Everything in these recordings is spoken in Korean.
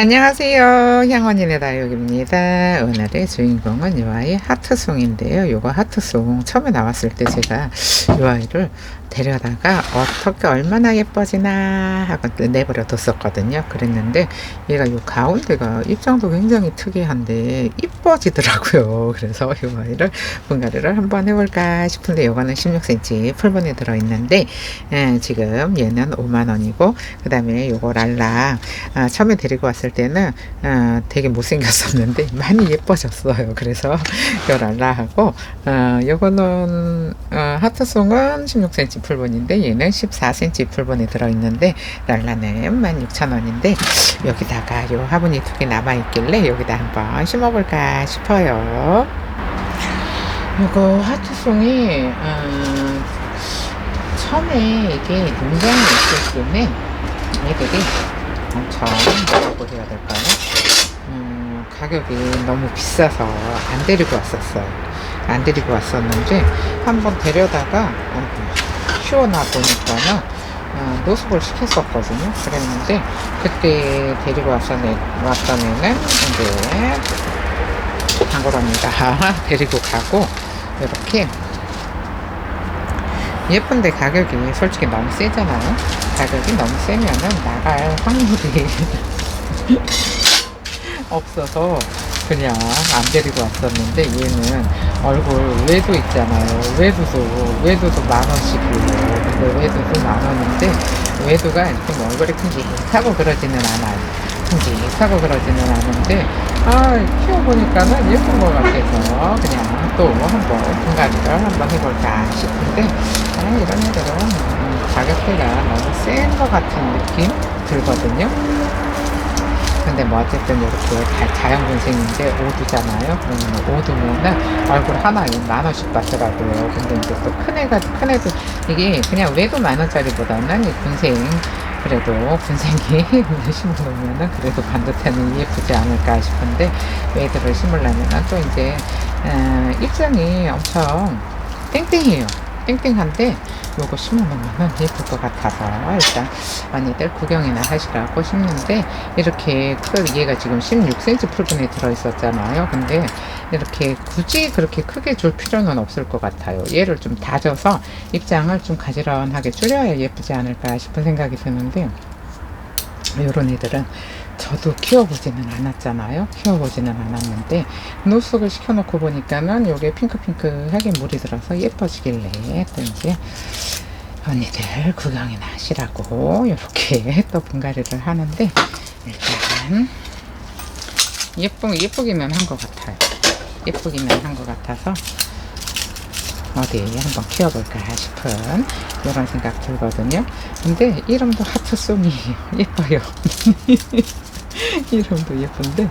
안녕하세요. 향원인의 다육입니다. 오늘의 주인공은 이 아이 하트송인데요. 이거 하트송 처음에 나왔을 때 제가 이 아이를 데려다가 어떻게 얼마나 예뻐지나 하고 내버려 뒀었거든요. 그랬는데 얘가 이 가운데가 입장도 굉장히 특이한데 이뻐지더라고요. 그래서 이 아이를 분갈이를 한번 해볼까 싶은데 이거는 16cm 풀분에 들어있는데 예, 지금 얘는 5만원이고 그 다음에 요거 랄라 아, 처음에 데리고 왔을 때는 아, 되게 못생겼었는데 많이 예뻐졌어요. 그래서 요 랄라하고 아, 요거는 어, 하트송은 16cm 풀분인데 얘는 14cm 풀분에 들어있는데 랄라는 16,000원인데 여기다가 요 화분이 두 개 남아있길래 여기다 한번 심어볼까 싶어요. 요거 하트송이 음, 처음에 이게 농장에 있을 때는 얘들이 엄청 뭐라고 해야 될까요? 음, 가격이 너무 비싸서 안 데리고 왔었어요. 안 데리고 왔었는데 한번 데려다가 어, 키워놔 보니까는 어, 노숙을 시켰었거든요. 그랬는데 그때 데리고 왔던, 애, 왔던 애는 이제 당골합니다. 데리고 가고 이렇게 예쁜데 가격이 솔직히 너무 세잖아요. 가격이 너무 세면은 나갈 확률이 없어서 그냥 안 데리고 왔었는데 얘는 얼굴 외도 있잖아요. 외도도 외도도 만 원씩이에요. 근데 외도도 만 원인데 외도가 좀 얼굴이 큼직하고 그러지는 않아요. 큼직하고 그러지는 않은데 아 키워보니까는 예쁜 것 같아서 그냥 또 한번 분갈이를 한번 해볼까 싶은데 아 이런 애들은 음, 가격대가 너무 센 것 같은 느낌 들거든요. 근데 뭐 어쨌든 이렇게 다 자연 분생인데 오두잖아요. 그러면 오두면은 얼굴 하나에 만 원씩 받더라고요. 근데 이제 또 큰 애가 큰 애도 이게 그냥 외도 만 원짜리보다는 이 분생 그래도 분생이 심어놓으면은 그래도 반듯하니 예쁘지 않을까 싶은데 외들을 심으려면은 또 이제 어, 입장이 엄청 땡땡해요. 땡땡한데 요거 심어놓으면 예쁠 것 같아서 일단 많이들 구경이나 하시라고 심는데 이렇게 크 얘가 지금 16cm 풀분에 들어있었잖아요. 근데 이렇게 굳이 그렇게 크게 줄 필요는 없을 것 같아요. 얘를 좀 다져서 입장을 좀 가지런하게 줄여야 예쁘지 않을까 싶은 생각이 드는데 요런 애들은 저도 키워보지는 않았잖아요. 키워보지는 않았는데 노숙을 시켜놓고 보니까는 요게 핑크핑크하게 물이 들어서 예뻐지길래 또 이제 언니들 구경이나 하시라고 이렇게 또 분갈이를 하는데 일단 예쁘, 예쁘기는 한것 같아요. 예쁘기는 한것 같아서 어디 한번 키워볼까 싶은 이런 생각 들거든요. 근데 이름도 하트송이에요. 예뻐요. 이름도 예쁜데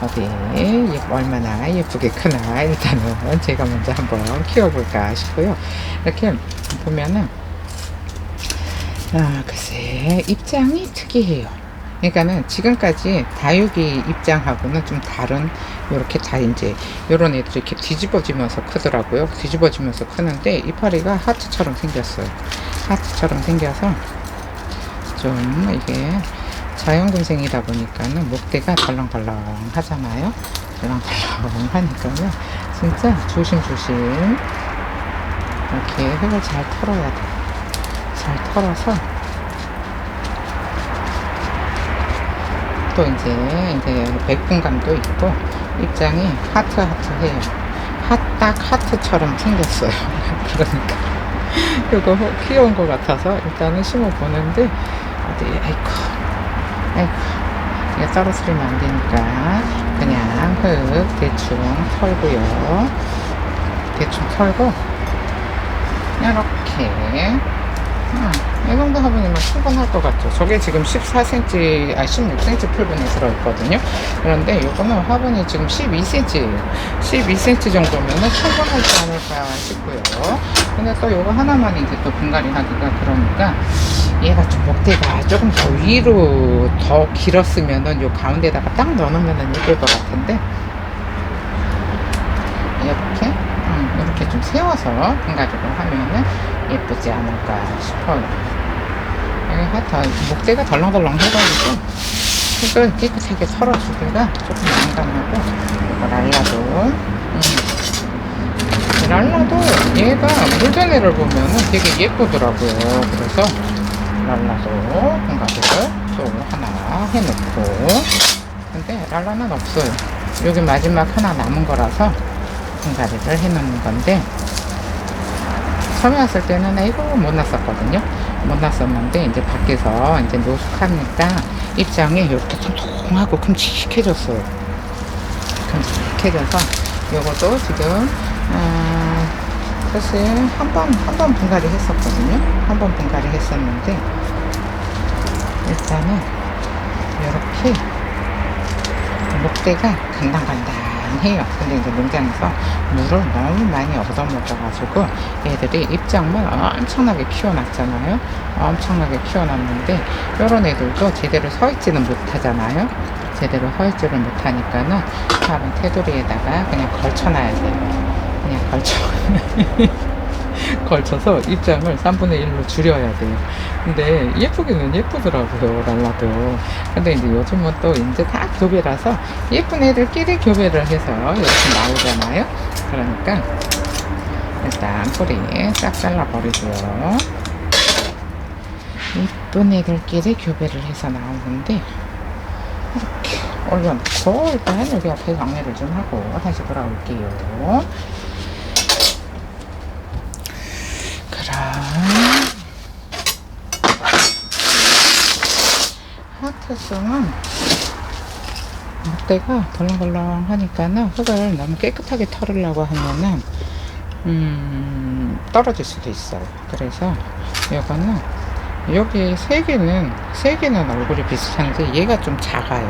어디 예- 얼마나 예쁘게 크나 일단은 제가 먼저 한번 키워볼까 싶고요. 이렇게 보면은 아 글쎄 입장이 특이해요. 그러니까는 지금까지 다육이 입장하고는 좀 다른 이렇게 다 이제 요런 애들이 이렇게 뒤집어지면서 크더라고요. 뒤집어지면서 크는데 이파리가 하트처럼 생겼어요. 하트처럼 생겨서 좀 이게 자연군생이다 보니까는 목대가 덜렁덜렁 하잖아요. 덜렁덜렁 하니까는 진짜 조심조심 이렇게 흙을 잘 털어야 돼. 잘 털어서 또 이제 이제 백분감도 있고 입장이 하트 하트해요. 핫딱 하트처럼 생겼어요. 그러니까 이거 귀여운 것 같아서 일단은 심어 보는데 어디 아이고 아 이거 떨어뜨리면 안 되니까 그냥 흙 대충 털고요. 대충 털고 이렇게 음, 이 정도 화분이면 충분할 것 같죠. 저게 지금 14cm, 아 16cm 풀분이 들어있거든요. 그런데 이거는 화분이 지금 12cm, 12cm 정도면은 충분하지 않을까 싶고요. 근데 또 이거 하나만 이제 또 분갈이 하기가 그러니까 얘가 좀 목대가 조금 더 위로 더 길었으면은 요 가운데다가 딱 넣어놓으면은 예쁠 것 같은데 이렇게 음, 이렇게 좀 세워서 분갈이를 하면은 예쁘지 않을까 싶어요. 여기 하여튼 목대가 덜렁덜렁 해가지고 흙을 깨끗하게 털어주기가 조금 난감하고 이거 랄라도 음. 랄라도 얘가 물전애를 보면은 되게 예쁘더라고요 그래서 랄라도 공가지를 또 하나 해놓고 근데 랄라는 없어요 여기 마지막 하나 남은 거라서 공가지를 해놓는 건데 처음에 왔을 때는 이거 못 났었거든요. 못 났었는데 이제 밖에서 이제 노숙하니까 입장이 이렇게 통통하고 큼직해졌어요. 큼직해져서 요것도 지금 아, 사실 한 번 한 번 분갈이 했었거든요. 한 번 분갈이 했었는데 일단은 이렇게 목대가 간당간당해요. 근데 이제 농장에서 물을 너무 많이 얻어먹어가지고 얘들이 입장만 엄청나게 키워놨잖아요. 엄청나게 키워놨는데 이런 애들도 제대로 서 있지는 못하잖아요. 제대로 서 있지를 못하니까는 다른 테두리에다가 그냥 걸쳐놔야 돼요. 걸쳐. 걸쳐서 입장을 3분의 1로 줄여야 돼요. 근데 예쁘기는 예쁘더라고요, 랄라도. 근데 이제 요즘은 또 이제 다 교배라서 예쁜 애들끼리 교배를 해서 이렇게 나오잖아요. 그러니까 일단 뿌리 싹 잘라버리고요. 예쁜 애들끼리 교배를 해서 나오는데 이렇게 올려놓고 일단 여기 앞에 정리를 좀 하고 다시 돌아올게요. 그럼 하트송은 목대가 덜렁덜렁 하니까는 흙을 너무 깨끗하게 털으려고 하면은 음, 떨어질 수도 있어요. 그래서 이거는 여기 세 개는 세 개는 얼굴이 비슷한데 얘가 좀 작아요.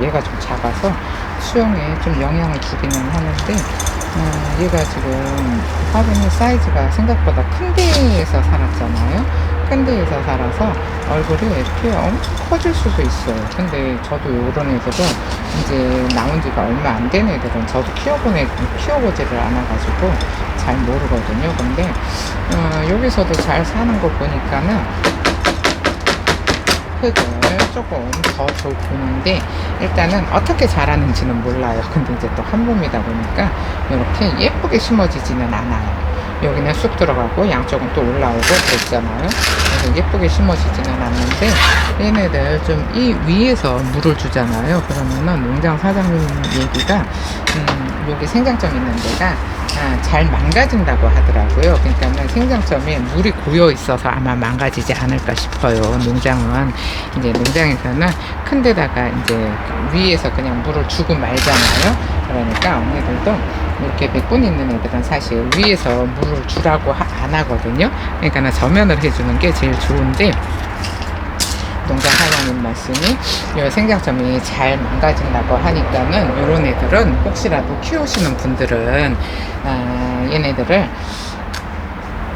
얘가 좀 작아서 수영에 좀 영향을 주기는 하는데 어, 얘가 지금 화분이 사이즈가 생각보다 큰 데에서 살았잖아요. 큰 데에서 살아서 얼굴이 이렇게 엄청 커질 수도 있어요. 근데 저도 요런 애들은 이제 나온 지가 얼마 안 된 애들은 저도 키워본 애, 키워보지를 않아가지고 잘 모르거든요. 근데 어, 여기서도 잘 사는 거 보니까는 흙을 조금 더 보는데 일단은 어떻게 자라는지는 몰라요. 근데 이제 또 한 몸이다 보니까 이렇게 예쁘게 심어지지는 않아요. 여기는 쑥 들어가고 양쪽은 또 올라오고 그랬잖아요. 그래서 예쁘게 심어지지는 않는데 얘네들 좀 이 위에서 물을 주잖아요. 그러면은 농장 사장님 얘기가 음, 여기 생장점 있는 데가 아, 잘 망가진다고 하더라고요. 그러니까는 생장점에 물이 고여 있어서 아마 망가지지 않을까 싶어요. 농장은 이제 농장에서는 큰 데다가 이제 위에서 그냥 물을 주고 말잖아요. 그러니까 언니들도 이렇게 백분 있는 애들은 사실 위에서 물을 주라고 하, 안 하거든요. 그러니까는 저면을 해주는 게 제일 좋은데 농장 사장님 말씀이 이 생장점이 잘 망가진다고 하니까는 이런 애들은 혹시라도 키우시는 분들은 아, 얘네들을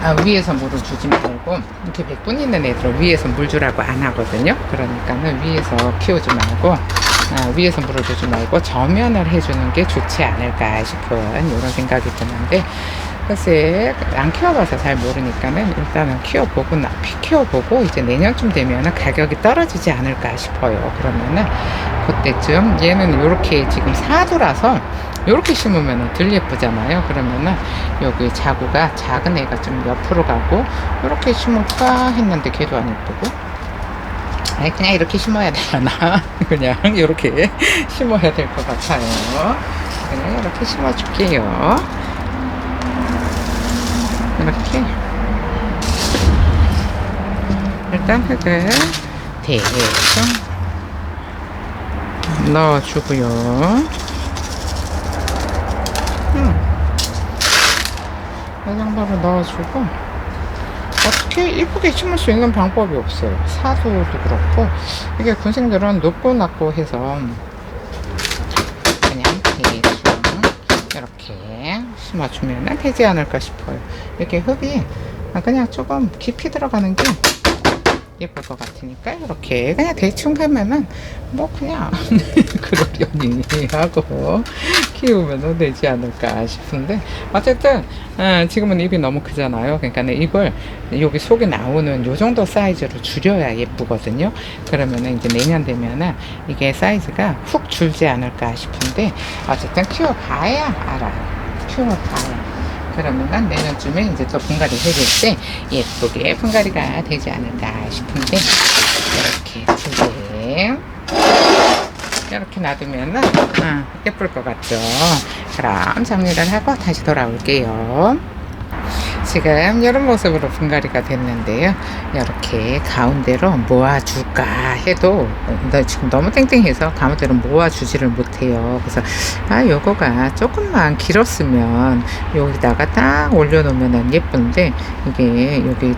아, 위에서 물을 주지 말고 이렇게 백분 있는 애들은 위에서 물 주라고 안 하거든요. 그러니까는 위에서 키우지 말고 아, 위에서 물을 주지 말고 저면을 해주는 게 좋지 않을까 싶은 이런 생각이 드는데 글쎄 안 키워봐서 잘 모르니까는 일단은 키워보고 나 키워보고 이제 내년쯤 되면은 가격이 떨어지지 않을까 싶어요. 그러면은 그때쯤 얘는 이렇게 지금 사두라서 이렇게 심으면 덜 예쁘잖아요. 그러면은 여기 자구가 작은 애가 좀 옆으로 가고 이렇게 심을까 했는데 걔도 안 예쁘고 아니 그냥 이렇게 심어야 되나 그냥 이렇게 심어야 될 것 같아요. 그냥 이렇게 심어 줄게요. 이렇게 일단 흙을 대충 넣어주고요. 음. 이 정도로 넣어주고 어떻게 이쁘게 심을 수 있는 방법이 없어요. 사수도 그렇고 이게 군생들은 높고 낮고 해서 그냥 대충 이렇게 심어주면 되지 않을까 싶어요. 이렇게 흙이 그냥 조금 깊이 들어가는 게 예쁠 것 같으니까 이렇게 그냥 대충 하면은 뭐 그냥 그러려니 하고 키우면 되지 않을까 싶은데 어쨌든 어, 지금은 입이 너무 크잖아요. 그러니까 입을 여기 속에 나오는 요 정도 사이즈로 줄여야 예쁘거든요. 그러면은 이제 내년 되면은 이게 사이즈가 훅 줄지 않을까 싶은데 어쨌든 키워봐야 알아요. 키워봐야. 그러면 내년쯤에 이제 또 분갈이 해줄 때 예쁘게 분갈이가 되지 않을까 싶은데 이렇게 두 개. 이렇게 놔두면은 어, 예쁠 것 같죠. 그럼 정리를 하고 다시 돌아올게요. 지금 이런 모습으로 분갈이가 됐는데요. 이렇게 가운데로 모아줄까 해도 나 지금 너무 땡땡해서 가운데로 모아주지를 못해요. 그래서 아 요거가 조금만 길었으면 여기다가 딱 올려놓으면 예쁜데 이게 여기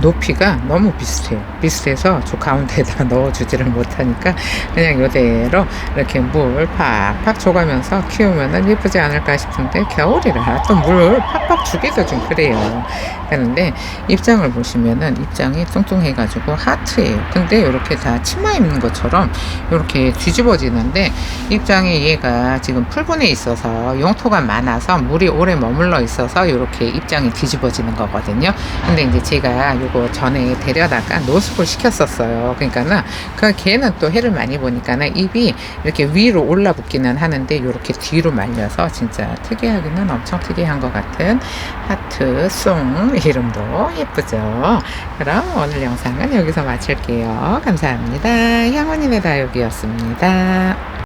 높이가 너무 비슷해요. 비슷해서 저 가운데에다 넣어주지를 못하니까 그냥 이대로 이렇게 물 팍팍 줘가면서 키우면 예쁘지 않을까 싶은데 겨울이라 또 물 팍팍 주기도 좀 그래요. 그런데 입장을 보시면은 입장이 뚱뚱해가지고 하트예요. 근데 이렇게 다 치마 입는 것처럼 이렇게 뒤집어지는데 입장이 얘가 지금 풀분에 있어서 용토가 많아서 물이 오래 머물러 있어서 이렇게 입장이 뒤집어지는 거거든요. 근데 이제 제가 요거 전에 데려다가 노숙을 시켰었어요. 그러니까는 그 걔는 또 해를 많이 보니까는 입이 이렇게 위로 올라붙기는 하는데 이렇게 뒤로 말려서 진짜 특이하기는 엄청 특이한 것 같은 하트 송 이름도 예쁘죠. 그럼 오늘 영상은 여기서 마칠게요. 감사합니다. 향원님의 다육이었습니다.